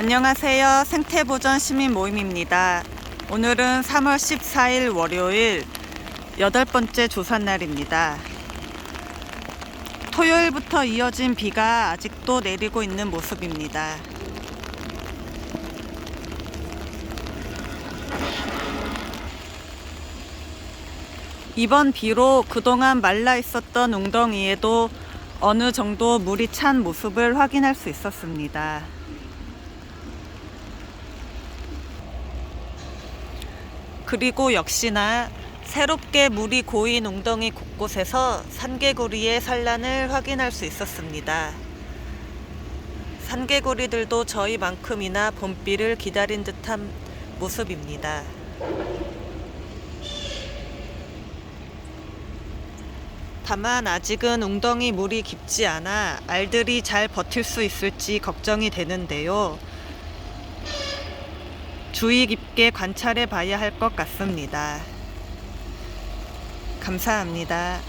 안녕하세요. 생태보전 시민 모임입니다. 오늘은 3월 14일 월요일 여덟 번째 조산날입니다. 토요일부터 이어진 비가 아직도 내리고 있는 모습입니다. 이번 비로 그동안 말라 있었던 웅덩이에도 어느 정도 물이 찬 모습을 확인할 수 있었습니다. 그리고 역시나 새롭게 물이 고인 웅덩이 곳곳에서 산개구리의 산란을 확인할 수 있었습니다. 산개구리들도 저희만큼이나 봄비를 기다린 듯한 모습입니다. 다만 아직은 웅덩이 물이 깊지 않아 알들이 잘 버틸 수 있을지 걱정이 되는데요. 주의 깊게 관찰해 봐야 할 것 같습니다. 감사합니다.